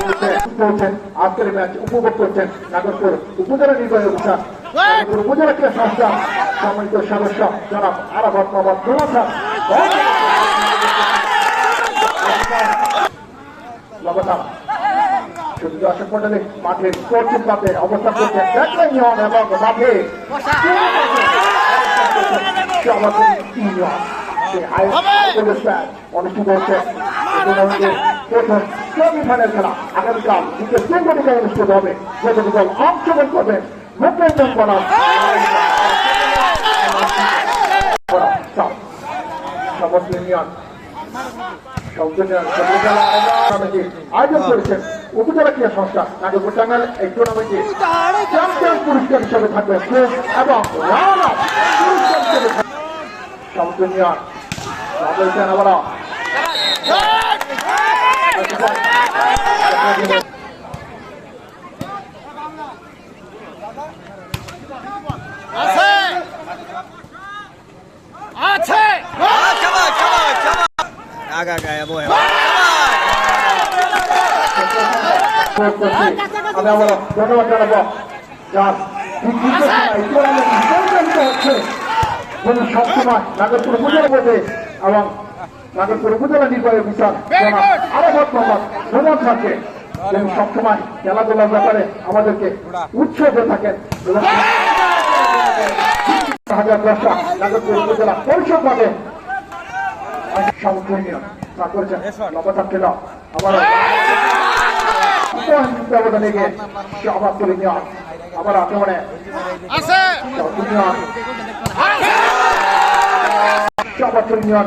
করছেন আজকের ম্যাচ উপভোগ করছেন নাগরপুর উপজেলা নির্বাহী অফিসার নাগরপুর উপজেলা ক্রীড়া সংস্থা সম্মানিত সদস্য জনাব আরাফাত মোহাম্মদ শুধু দর্শক মন্ডলী মাঠের পশ্চিম পাতে অবস্থান করছেন ব্যাটম্যান নিয়ম এবং মাঠে ইউনিয়ন অনুষ্ঠিত হচ্ছে প্রথম সেমিফাইনাল খেলা। আগামীকাল দ্বিতীয় সেমিফাইনাল অনুষ্ঠিত হবে দল অংশগ্রহণ করবেন মুখ্যমন্ত্রী বনাম সমস্ত ইউনিয়ন আয়োজন করেছেন। উপজেলা ক্রীড়া সংস্থা নাগরপুর টাঙ্গাল এই টুর্নামেন্টে চ্যাম্পিয়ন পুরস্কার হিসেবে থাকবে এবং পুরস্কার আছে। আছে। আগা গায়ে বহে আমি আবার ধন্যবাদ জানাব যার হচ্ছে সবসময় নাগরপুর উপজেলা বোর্ডে এবং নাগরপুর উপজেলা নির্বাহী অফিসার আরাফত মোহাম্মদ খানকে তিনি সবসময় খেলাধুলার ব্যাপারে আমাদেরকে উৎসাহ দিয়ে থাকেন। হাজার নাগরপুর উপজেলা পরিষদ তা করেছেন ছিল ব্যবধানে গিয়ে নেওয়া আক্রমণে ইউনিয়ন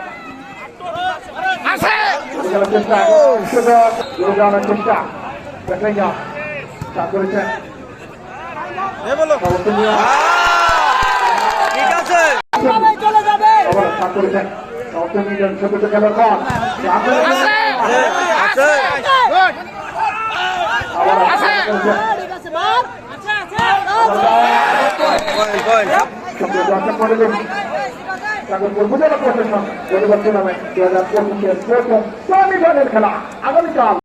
দেবো আছে সমর্থনীয় আছে চেষ্টা চেষ্টা দেখাই না তা করেছেন ঠিক আছে আবার তা করেছেন সমর্থনীয় ছোট খেলার পর আবার নাগরপুর উপজেলা প্রশাসন পরিবর্তন দু হাজার পঁচিশের প্রথম সেমিফাইনাল খেলা। আগামীকাল